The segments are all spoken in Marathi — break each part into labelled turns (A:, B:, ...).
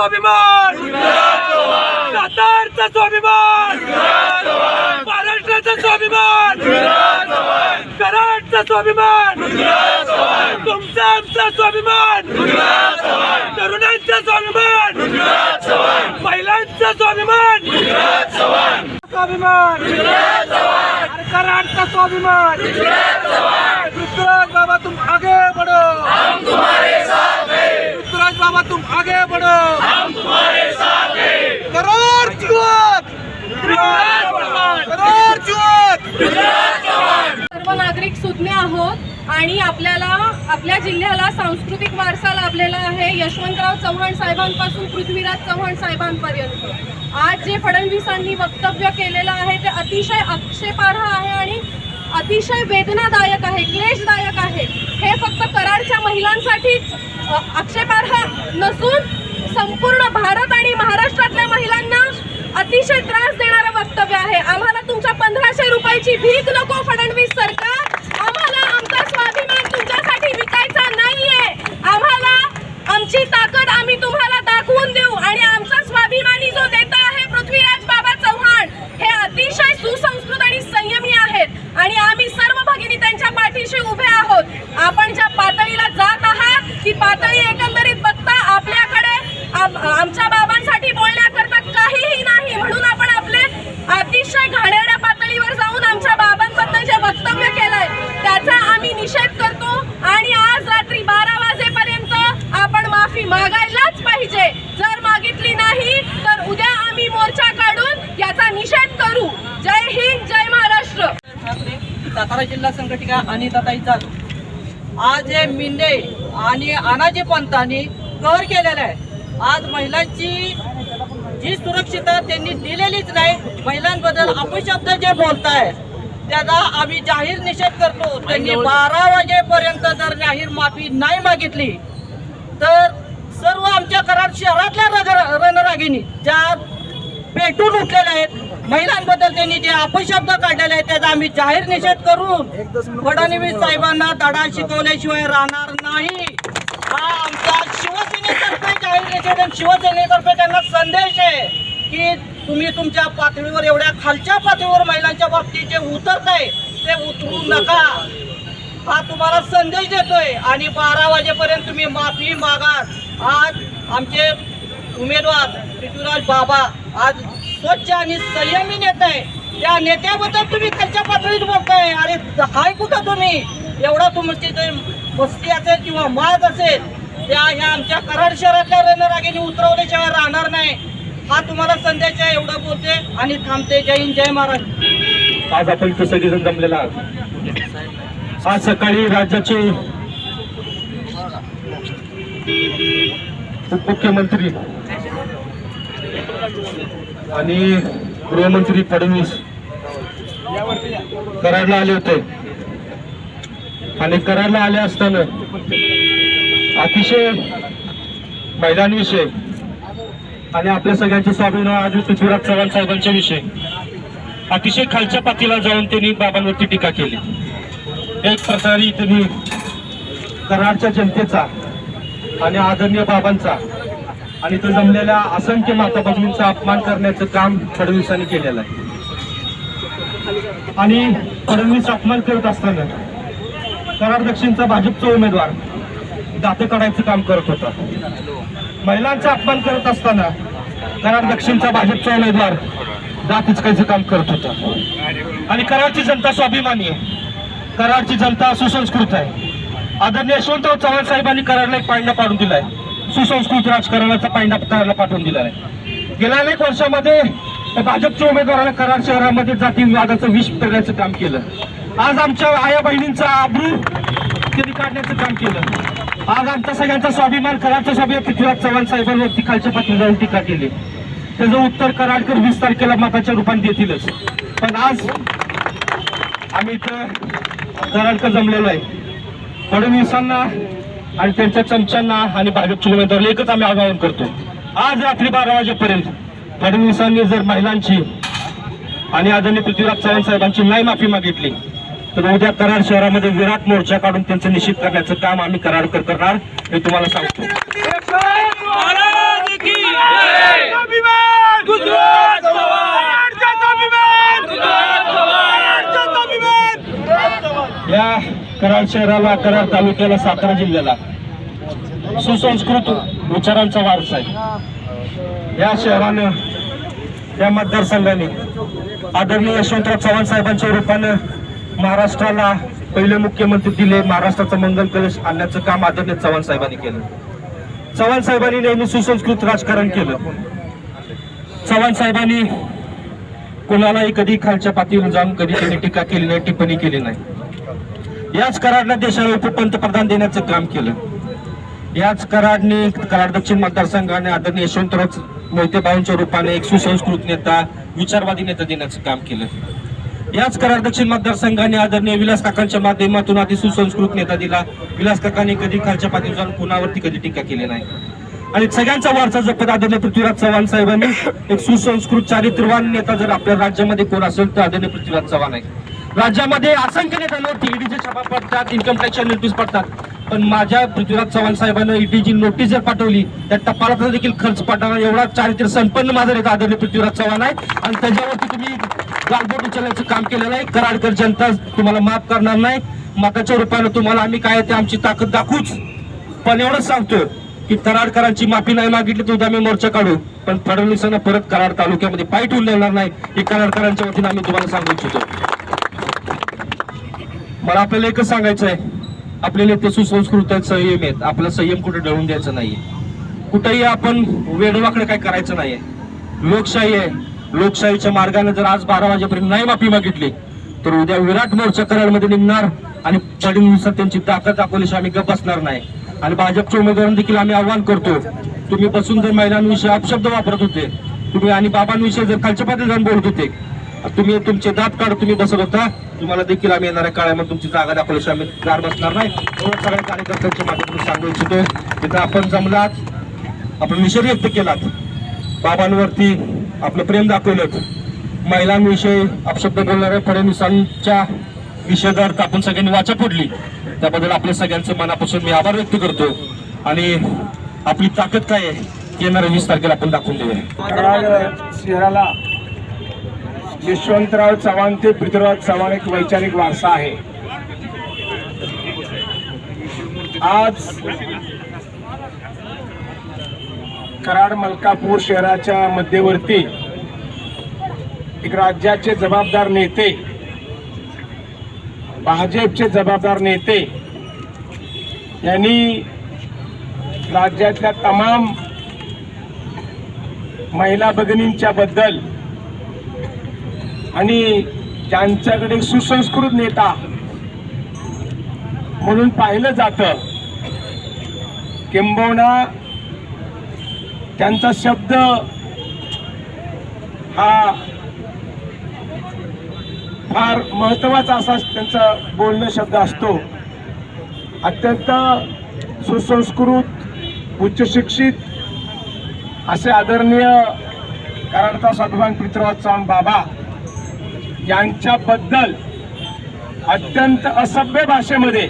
A: स्वाभिमान! सातारचा स्वाभिमान! महाराष्ट्राचा स्वाभिमान! कराडचा स्वाभिमान! तुमचा आमचा स्वाभिमान! तरुणांचा स्वाभिमान! महिलांचा स्वाभिमान! स्वाभिमान! कराडचा स्वाभिमान! पृथ्वीराज बाबा तुम आगे बढ़ो! पृथ्वीराज बाबा तुम आगे बढ़ो करोड युवक करोड युवक
B: सर्व नागरिक सुज्ञ आहोत आणि आपल्याला आपल्या जिल्ह्याला सांस्कृतिक वारसा लाभलेला आहे यशवंतराव चव्हाण साहेबांपासून पृथ्वीराज चव्हाण साहेबांपर्यंत. आज जे फडणवीसांनी वक्तव्य केलेलं आहे ते अतिशय आक्षेपार्ह आहे आणि अतिशय वेदनादायक आहे क्लेशदायक आहे. हे फक्त कराडच्या महिलांसाठीच आक्षेपार्ह नसून संपूर्ण भारत आणि महाराष्ट्रातल्या महिलांना अतिशय त्रास देणारं वक्तव्य आहे. आम्हाला तुमच्या पंधराशे रुपयाची भीक नको फडणवीस सरकार. आम्हाला आमचा स्वाभिमान तुमच्यासाठी विकायचा नाहीये. आम्हाला आमची ताकद आम्ही तुम्हाला दाखवून देऊ आणि आमचा स्वाभिमानी जो नेता आहे पृथ्वीराज बाबा चव्हाण हे अतिशय सुसंस्कृत आणि संयमी आहेत आणि आम्ही सर्व भगिनी त्यांच्या पाठीशी उभे आहोत आपण ज्या पातळीला जात आहात ती पातळी एकंदरीत बघता आपल्याकडे आम- आमच्या बाबांसाठी बोलण्याकरता काहीही नाही म्हणून आपण आपले अतिशय घाणेरड्या पातळीवर जाऊन आमच्या बाबांबद्दल जे वक्तव्य केलंय त्याचा आम्ही निषेध करतो आणि आज रात्री बारा वाजेपर्यंत आपण माफी मागायलाच पाहिजे जर मागितली नाही तर उद्या आम्ही मोर्चा काढून याचा निषेध करू जय हिंद जय महाराष्ट्र
C: ठाकरे सातारा जिल्हा संघटिका अनिताताई जाधव आज हे मिंडे आणि अनाजी पंतांनी कहर केलेला आहे. आज महिलांची जी सुरक्षितता त्यांनी दिलेलीच नाही महिलांबद्दल अपशब्द जे बोलताय त्याचा आम्ही जाहीर निषेध करतो. त्यांनी बारा वाजेपर्यंत जर जाहीर माफी नाही मागितली तर सर्व आमच्या कराड शहरातल्या रग- रणरागिणी ज्या पेटून उठलेल्या आहेत महिलांबद्दल त्यांनी जे अपशब्द काढलेले आहेत त्याचा आम्ही जाहीर निषेध करून फडणवीस साहेबांना धडा शिकवल्याशिवाय राहणार नाही. हा आमचा शिवसेनेतर्फे जाहीर निषेध आणि शिवसेनेतर्फे त्यांना संदेश आहे की तुम्ही तुमच्या पातळीवर एवढ्या खालच्या पातळीवर महिलांच्या बाबतीत जे उतरताय ते उतरू नका. हा तुम्हाला संदेश देतोय. आणि बारा वाजेपर्यंत तुम्ही माफी मागा आज आमचे उमेदवार पृथ्वीराज बाबा आज स्वच्छ आणि संयमी नेते आहे. त्या नेत्याबद्दल तुम्ही खालच्या पातळीत बोलताय. अरे हाय कुठं तुम्ही? एवढा तुमची जे मस्ती असेल किंवा माज असेल त्या ह्या आमच्या कराड शहरातल्या रणरागेने उतरवल्याशिवाय राहणार नाही. हा तुम्हाला संध्याच्या एवढं बोलते आणि थांबते. जय हिंद जय महाराज.
D: आज आपण इथं सगळेजण जमलेला आज सकाळी राज्याचे उपमुख्यमंत्री आणि गृहमंत्री फडणवीस कराडला आले होते. आणि कराडला आले असताना अतिशय महिलांविषयी आणि आपल्या सगळ्यांचे स्वाभिमान आज पृथ्वीराज चव्हाण साहेबांच्या विषयी अतिशय खालच्या पातीला जाऊन त्यांनी बाबांवरती टीका केली. एक प्रकारे त्यांनी कराडच्या जनतेचा आणि आदरणीय बाबांचा आणि तो जमलेल्या असंख्य माता भगिनींचा अपमान करण्याचं काम फडणवीसांनी केलेलं आहे. आणि फडणवीस अपमान करत असताना कराड दक्षिणचा भाजपचा उमेदवार दाते काढायचं काम करत होता. महिलांचा अपमान करत असताना कराड दक्षिणचा भाजपचा उमेदवार दात हिचकायचं काम करत होता. आणि कराडची जनता स्वाभिमानी आहे. कराडची जनता सुसंस्कृत आहे. आदरणीय यशवंतराव चव्हाण साहेबांनी कराडला एक पाडणं पाडून दिलाय. सुसंस्कृत राजकारणाचा पायंडा पाठवून दिला आहे गेल्या अनेक वर्षामध्ये भाजपच्या उमेदवाराला कराड शहरामध्ये जातीवादाचं विष पेरण्याचं काम केलं. आज आमच्या आया बहिणींचा आब्रू त्यांनी काढण्याचं काम केलं. आज आमचा सगळ्यांचा स्वाभिमान कराडचा स्वाभिमान पृथ्वीराज चव्हाण साहेबांवरती खालच्या पातळीवर टीका केली. त्याचं उत्तर कराडकर वीस तारखेला मताच्या रूपाने देतीलच. पण आज आम्ही इथं कराडकर जमलेलो आहे. फडणवीसांना आणि त्यांच्या चमच्यांना आणि भाजपच्या उमेदवाराला एकच आम्ही आवाहन करतो. आज रात्री बारा वाजेपर्यंत फडणवीसांनी जर महिलांची आणि आदरणीय पृथ्वीराज चव्हाण साहेबांची नाही माफी मागितली तर उद्या कराड शहरामध्ये विराट मोर्चा काढून त्यांचं निश्चित करण्याचं काम आम्ही कराडकर करणार हे तुम्हाला सांगतो. या कराड शहराला कराड तालुक्याला सातारा जिल्ह्याला. सुसंस्कृत विचारांचा वारसा आहे. या शहरानं या मतदारसंघाने आदरणीय यशवंतराव चव्हाण साहेबांच्या रूपानं महाराष्ट्राला पहिले मुख्यमंत्री दिले महाराष्ट्राचा मंगल कलश आणण्याचं काम आदरणीय चव्हाण साहेबांनी केलं. चव्हाण साहेबांनी नेहमी सुसंस्कृत राजकारण केलं. चव्हाण साहेबांनी कोणालाही कधी खालच्या पातळीवर जाऊन कधी त्यांनी टीका केली नाही टिप्पणी केली नाही. याच कराडला देशाला उपपंतप्रधान देण्याचं काम केलं. याच कराडने कराड दक्षिण मतदारसंघाने आदरणीय यशवंतराव मोहिते रूपाने एक सुसंस्कृत नेता विचारवादी नेता देण्याचं काम केलं. याच कराड दक्षिण मतदारसंघाने आदरणीय विलास काकांच्या माध्यमातून आधी सुसंस्कृत नेता दिला. विलास काकांनी कधी खालच्या पातळीवर जाऊन कुणावरती कधी टीका केली नाही. आणि सगळ्यांचा वारसा जपत आदरणीय पृथ्वीराज चव्हाण साहेबांनी एक सुसंस्कृत चारित्र्यवान नेता जर आपल्या राज्यामध्ये कोण असेल तर आदरणीय पृथ्वीराज चव्हाण आहे. राज्यामध्ये असंख्य नेत्यांवरती ईडीचे छापा पडतात इन्कम टॅक्सच्या नोटीस पडतात. पण माझ्या पृथ्वीराज चव्हाण साहेबांना ईडीची नोटीस जर पाठवली त्या टपालाचा देखील खर्च पाठवणार एवढा चारित्र्य संपन्न माझा नेता आदरणीय पृथ्वीराज चव्हाण आहे. आणि त्याच्यावरती तुम्ही गालबोट उचलण्याचं काम केलेलं आहे. कराडकर जनता तुम्हाला माफ करणार नाही. मताच्या रूपानं तुम्हाला आम्ही काय ते आमची ताकद दाखवूच. पण एवढंच सांगतो की कराडकरांची माफी नाही मागितली तर उद्या आम्ही मोर्चा काढू. पण फडणवीसांना परत कराड तालुक्यामध्ये पाय ठेवून देणार नाही. हे कराडकरांच्या वतीनं आम्ही तुम्हाला सांगू इच्छितो. मला आपल्याला एकच सांगायचं आहे आपले नेते सुसंस्कृत संयम आहेत. आपला संयम कुठे डळून द्यायचं नाहीये. कुठेही आपण वेडवाकडे काय करायचं नाहीये. लोकशाही आहे. लोकशाहीच्या मार्गाने जर आज बारा वाजेपर्यंत नाही माफी मागितली तर उद्या विराट मोर्चा कराडमध्ये निघणार आणि फडणवीसात त्यांची ताकद दाखवल्याशी आम्ही गप बसणार नाही. आणि भाजपच्या उमेदवारांना देखील आम्ही आव्हान करतो. तुम्ही बसून जर महिलांविषयी अपशब्द वापरत होते तुम्ही आणि बाबांविषयी जर खालच्या पातळीवर जाऊन बोलत होते तुम्ही तुमचे दात काढ तुम्ही बसत होता. तुम्हाला देखील आम्ही येणाऱ्या काळामध्ये तुमची जागा दाखवल्याशिवाय आम्ही गार बसणार नाही. एवढं सगळ्या कार्यकर्त्यांच्या माध्यमातून सांगू इच्छितो. तिथं आपण जमलात. आपण विषय व्यक्त केलात. बाबांवरती आपलं प्रेम दाखवलं महिलांविषयी अपशब्द बोलणाऱ्या फडणवीसांच्या विषयार्थ आपण सगळ्यांनी वाचा फोडली. त्याबद्दल आपल्या सगळ्यांचं मनापासून मी आभार व्यक्त करतो. आणि आपली ताकद काय आहे येणाऱ्या वीस तारखेला आपण दाखवून देऊया.
E: शहराला यशवंतराव चव्हाण ते पृथ्वीराज चव्हाण एक वैचारिक वारसा आहे. आज कराड मलकापूर शहराच्या मध्यवर्ती एक राज्याचे जबाबदार नेते भाजपचे जबाबदार नेते यांनी राज्यातल्या तमाम महिला भगिनींच्या बद्दल आणि ज्यांच्याकडे सुसंस्कृत नेता म्हणून पाहिलं जातं. किंबहुना त्यांचा शब्द हा फार महत्त्वाचा असा त्यांचा बोलणं शब्द असतो. अत्यंत सुसंस्कृत उच्च शिक्षित असे आदरणीय कराडचा सद्भान पृथ्वीराज चव्हाण बाबा यांच्याबद्दल अत्यंत असभ्य भाषेमध्ये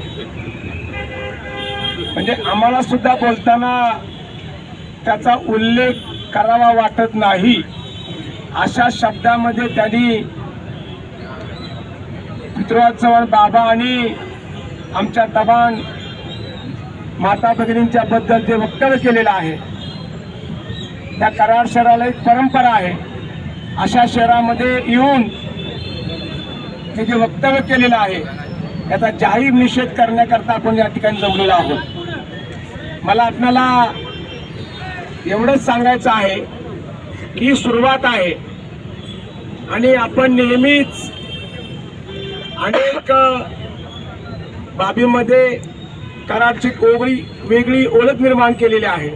E: म्हणजे आम्हाला सुद्धा बोलताना त्याचा उल्लेख करावा वाटत नाही. अशा शब्दामध्ये त्यांनी पृथ्वीराज चव्हाण बाबा आणि आमच्या तबान माता भगिनींच्या बद्दल जे वक्तव्य केलेलं आहे त्या कराड शहराला एक परंपरा आहे. अशा शहरामध्ये येऊन हे जे वक्तव्य केलेलं आहे याचा जाहीर निषेध करण्याकरता आपण या ठिकाणी जमलेलो आहोत. मला आपल्याला एवढंच सांगायचं आहे की सुरुवात आहे आणि आपण नेहमीच अनेक बाबीमध्ये कराडची ओगळी वेगळी ओळख निर्माण केलेली आहे.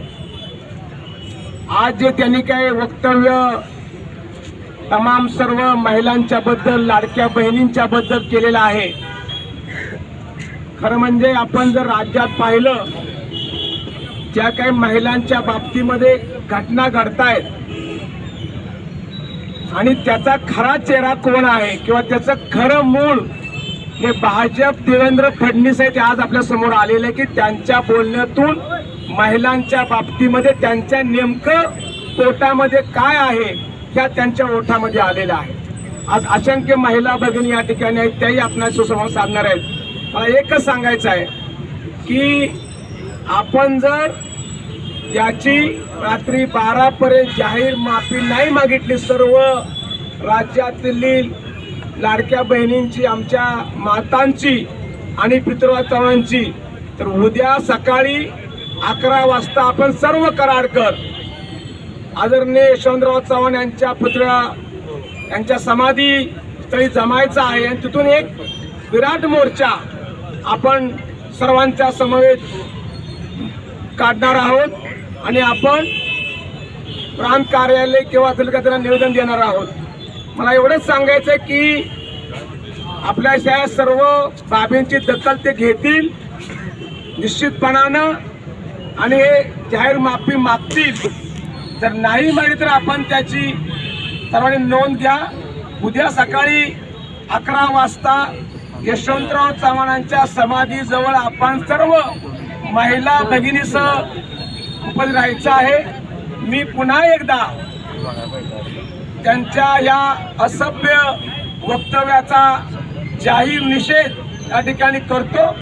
E: आज जे त्यांनी काय वक्तव्य तमाम सर्व महिलांच्या बद्दल लाडक्या बहिणींच्या बद्दल केलेला आहे. खरं म्हणजे आपण जर राज्यात पाहिलं ज्या काही महिलांच्या बाबतीमध्ये घटना घडतायत आणि त्याचा खरा चेहरा कोण आहे किंवा त्याचं खरं मूळ हे भाजप देवेंद्र फडणवीस आहेत आज आपल्यासमोर आलेले की त्यांच्या बोलण्यातून महिलांच्या बाबतीमध्ये त्यांच्या नेमकं पोटामध्ये काय आहे ह्या त्यांच्या ओठामध्ये आलेल्या आहे आज असंख्य महिला भगिनी या ठिकाणी आहेत त्याही आपल्या सुसंवाद साधणार आहेत. मला एकच सांगायचं आहे की आपण जर याची रात्री बारापर्यंत जाहीर माफी नाही मागितली सर्व राज्यातली लाडक्या बहिणींची आमच्या मातांची आणि पितृवाचवांची तर उद्या सकाळी अकरा वाजता आपण सर्व कराडकर आदरणीय यशवंतराव चव्हाण यांच्या पुतळ्या यांच्या समाधी स्थळी जमायचं आहे. आणि तिथून एक विराट मोर्चा आपण सर्वांच्या समवेत काढणार आहोत आणि आपण प्रांत कार्यालय किंवा त्यांना निवेदन देणार आहोत. मला एवढंच सांगायचं आहे की आपल्या ह्या सर्व बाबींची दखल ते घेतील निश्चितपणानं. आणि हे जाहीर माफी मागतील. जर नाही मागली तर आपण त्याची सर्वांनी नोंद घ्या. उद्या सकाळी अकरा वाजता यशवंतराव चव्हाणांच्या समाधीजवळ आपण सर्व महिला भगिनीसह उपस्थित राहायचं आहे. मी पुन्हा एकदा त्यांच्या या असभ्य वक्तव्याचा जाहीर निषेध या ठिकाणी करतो.